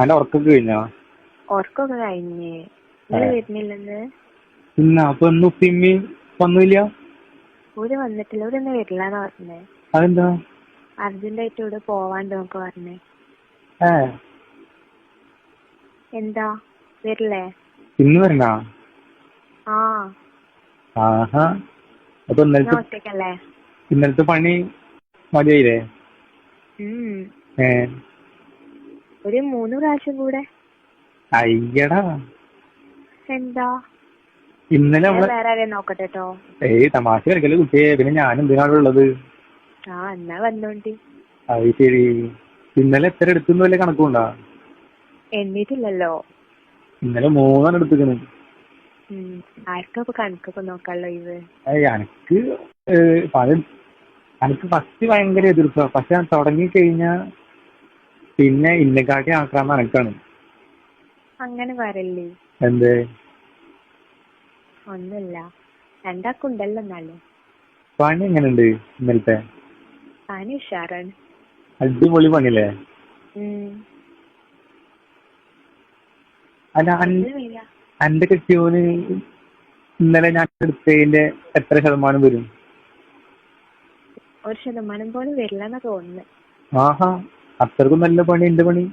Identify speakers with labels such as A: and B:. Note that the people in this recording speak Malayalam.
A: അന്റെ ഉറക്കൊക്കെ കഴിഞ്ഞോ?
B: ഉറക്കൊക്കെ കഴിഞ്ഞ്. നിങ്ങൾ വരുന്നില്ലെന്ന്
A: ഇന്ന. അപ്പൊ ഇന്ന് ഉപ്പിമ്മി വന്നില്ല?
B: ഓര് വന്നിട്ടില്ല. ഓരൊന്നും വരില്ലാന്നാ പറഞ്ഞേ.
A: അതെന്താ?
B: അർജന്റായിട്ട് ഇവിടെ പോവാണ്ട് നോക്കെ പറഞ്ഞേ.
A: ഏ.
B: എന്താ? വരില്ലേ?
A: ഇന്ന് വരണ?
B: ആ.
A: ആഹാ. അപ്പൊ
B: ഞാൻ
A: ഇന്നലത്തെ പണി മതിയായില്ലേ? ഏ.
B: ഒരു മൂന്ന് പ്രാവശ്യം കൂടെ.
A: അയ്യടാ.
B: എന്താ?
A: ഇന്നലെ
B: വേറെ നോക്കട്ടെ കേട്ടോ
A: ഏയ് തമാശ കളിക്കല്ലേ കുട്ടിയെ? പിന്നെ ഞാൻ എന്തിനാണ് ഉള്ളത്?
B: ആ എന്നാ വന്നോണ്ടി.
A: അത് ശരി. ഇന്നലെ എത്ര എടുത്തു വല്ല കണക്കുണ്ടാ
B: എണ്ണീട്ടില്ലല്ലോ.
A: ഇന്നലെ മൂന്നാണ് എടുത്തിക്കണ്.
B: ഉം ആർക്കാ ഇപ്പൊ കണക്കൊക്കെ നോക്കാനുള്ള ഇത്
A: ഏയ് അനക്ക് ഫസ്റ്റ് ഭയങ്കര എതിർപ്പാ. പക്ഷെ തുടങ്ങി കഴിഞ്ഞാ പിന്നെ ഇന്നെക്കാട്ടി ആക്രാന്തം അനക്കാണ്.
B: അങ്ങനെ വരല്ലേ
A: എന്തേ?
B: ഒന്നല്ല രണ്ടാക്കുണ്ടല്ലോ എന്നാലും.
A: പണി എങ്ങനെയുണ്ട് ഇന്നലത്തെ?
B: പണി ഉഷാറാണ്.
A: അടിപൊളി പണിയല്ലേ? അല്ല
B: എന്റെ
A: അന്റെ കെട്ടിയോന് ഇന്നലെ ഞാൻ എടുത്തതിന്റെ എത്ര ശതമാനം വരും?
B: ഒരു ശതമാനം പോലും വരില്ലെന്നാ തോന്നുന്നത്
A: ആഹാ. അത്രക്കും നല്ല പണി എന്റെ പണി?